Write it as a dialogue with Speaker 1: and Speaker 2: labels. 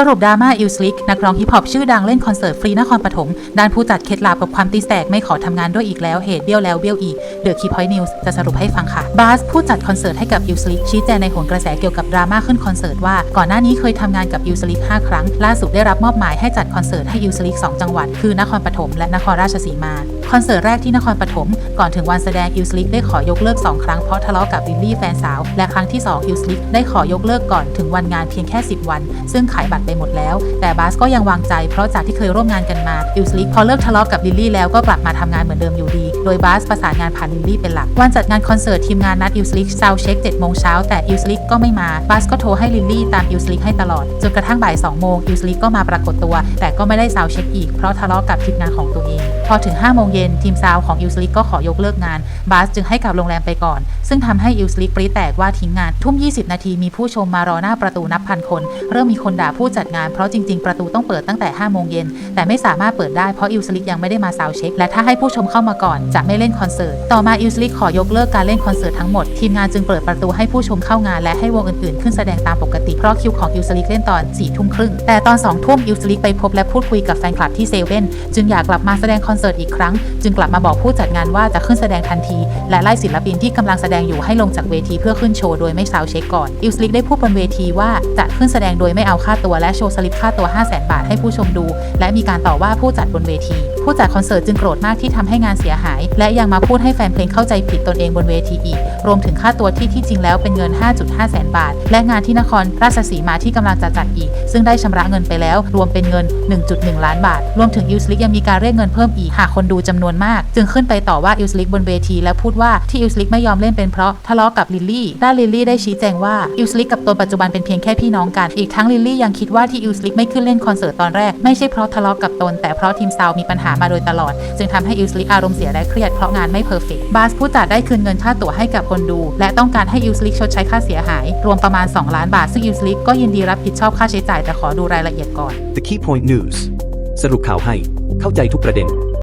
Speaker 1: สรุปดราม่าอิลสลิกนักร้องฮิปฮอปชื่อดังเล่นคอนเสิร์ตฟรีนครปฐมด้านผู้จัดเคล็ดลับกับความตีแตกไม่ขอทำงานด้วยอีกแล้วเหตุเบี้ยวแล้วเบี้ยวอีกเดอะคีพอยต์นิวส์จะสรุปให้ฟังค่ะบาสผู้จัดคอนเสิร์ตให้กับอิลสลิกชี้แจงในโหนกระแสเกี่ยวกับดราม่าขึ้นคอนเสิร์ตว่าก่อนหน้านี้เคยทำงานกับอิลสลิก5ครั้ง ล่าสุดได้รับมอบหมายให้จัดคอนเสิร์ตให้อิลสลิก2จังหวัด คือนครปฐมและนครราชสีมาคอนเสิร์ตแรกที่นครปฐมก่อนถึงวันแสดงอิลสลิกได้ขอยกเลิก 2 ครั้งเพราะทะเลาะกับลิลลี่แฟนสาวและครั้งที่2อิลสลิกได้ขอยกเลิกก่อนถึงวันงานเพียงแค่ 10 วัน ซึ่งขายบัตรไปหมดแล้ว แต่บาสก็ยังวางใจเพราะจากที่เคยร่วมงานกันมาอิลสลิกพอเลิกทะเลาะกับลิลลี่แล้วก็กลับมาทำงานเหมือนเดิมอยู่ดี โดยบาสประสานงานผ่านลิลลี่เป็นหลัก วันจัดงานคอนเสิร์ตทีมงานนัดอิลสลิกซาวเช็ค7โมงเช้าแต่อิลสลิกก็ไม่มาบาสก็โทรให้ลิลลี่ตามอิลสลิกให้ตลอดจนกระทั่งบ่าย2โมงอิลสลิกก็มาปรากฏตัว แต่ก็ไม่ได้ซาวเช็คอีกเพราะทะเลาะกับทีมงานของตัวเองพอถึง5โมงเย็นทีมซาวของอิลสลิกก็ขอยกเลิกงานบาสจึงให้กลับโรงแรมไปก่อน ซึ่งทำให้อิลสลิกปรีแตกว่าทิ้งงานทุ่ม 20 นาทีมีผู้ชมมารอหน้าประตูนับพันคน เริ่มมีคนด่าผู้จัดงานเพราะจริง ๆ ประตูต้องเปิดตั้งแต่5โมงเย็นแต่ไม่สามารถเปิดได้เพราะอิลสลิกยังไม่ได้มาซาวเช็ค และถ้าให้ผู้ชมเข้ามาก่อนจะไม่เล่นคอนเสิร์ต ต่อมาอิลสลิกขอยกเลิกการเล่นคอนเสิร์ตทั้งหมด ทีมงานจึงเปิดประตูให้ผู้ชมเข้างานและให้วงอื่นๆ ขึ้นแสดงตามปกติเพราะคิวของอิลสลิกเล่นตอน4ทุ่มครึ่งแต่ตอน2ทุ่มอิลสลิกไปพบและพูดคุยกับแฟนคลับที่เซเว่นจึงอยากกลับมาแสดงคอนเสิร์ตอีกครั้ง จึงกลับมาบอกผู้จัดงานว่าจะขึ้นแสดงทันที และไล่ศิลปินที่กำลังแสดงอยู่ให้ลงจากเวทีเพื่อขึ้นโชว์โดยไม่ซาวเช็คก่อนอิลสลิกได้พูดบนเวทีว่าจะขึ้นแสดงโดยไม่เอาค่าตัวและและโชว์สลิปค่าตัว 5 0 0 0 0 0 บาทให้ผู้ชมดู และมีการต่อว่าผู้จัดบนเวที ผู้จัดคอนเสิร์ตจึงโกรธมากที่ทำให้งานเสียหาย และยังมาพูดให้แฟนเพลงเข้าใจผิดตนเองบนเวทีอีก รวมถึงค่าตัวที่ที่จริงแล้วเป็นเงิน 5.5 แสนบาท และงานที่นครราชสีมาที่กำลังจะจัดอีก ซึ่งได้ชำระเงินไปแล้ว รวมเป็นเงิน 1.1 ล้านบาท รวมถึงอิลสลิกยังมีการเรียกเงินเพิ่มอีกหากคนดูจำนวนมาก จึงขึ้นไปต่อว่าอิลสลิกบนเวที และพูดว่าที่อิลสลิกไม่ยอมเล่นเป็นเพราะทะเลาะกับลิลลี่ด้านลิลลี่ได้ชี้แจงว่าอิลสลิกกับตนปัจจุบันเป็นเพียงแค่พี่น้องกันอีกทั้งลิลลี่ยังคิดว่าที่อิลสลิกไม่ขึ้นเล่นคอนเสิร์ตตอนแรกไม่ใช่เพราะทะเลาะกับตน แต่เพราะทีมซาวมีปัญหามาโดยตลอด จึงทำให้อิลสลิกอารมณ์เสียและเครียดเพราะงานไม่เพอร์เฟกต์บาสผู้จัดได้คืนเงินค่าตั๋วให้กับคนดู และต้องการให้อิลสลิกชดใช้ค่าเสียหาย รวมประมาณ 2 ล้านบาทซึ่งอิลสลิกก็ยินดีรับผิดชอบค่าใช้จ่ายแต่ขอดูรายละเอียดก่อน
Speaker 2: The Key Point News สรุปข่าวให้เข้าใจทุกประเด็น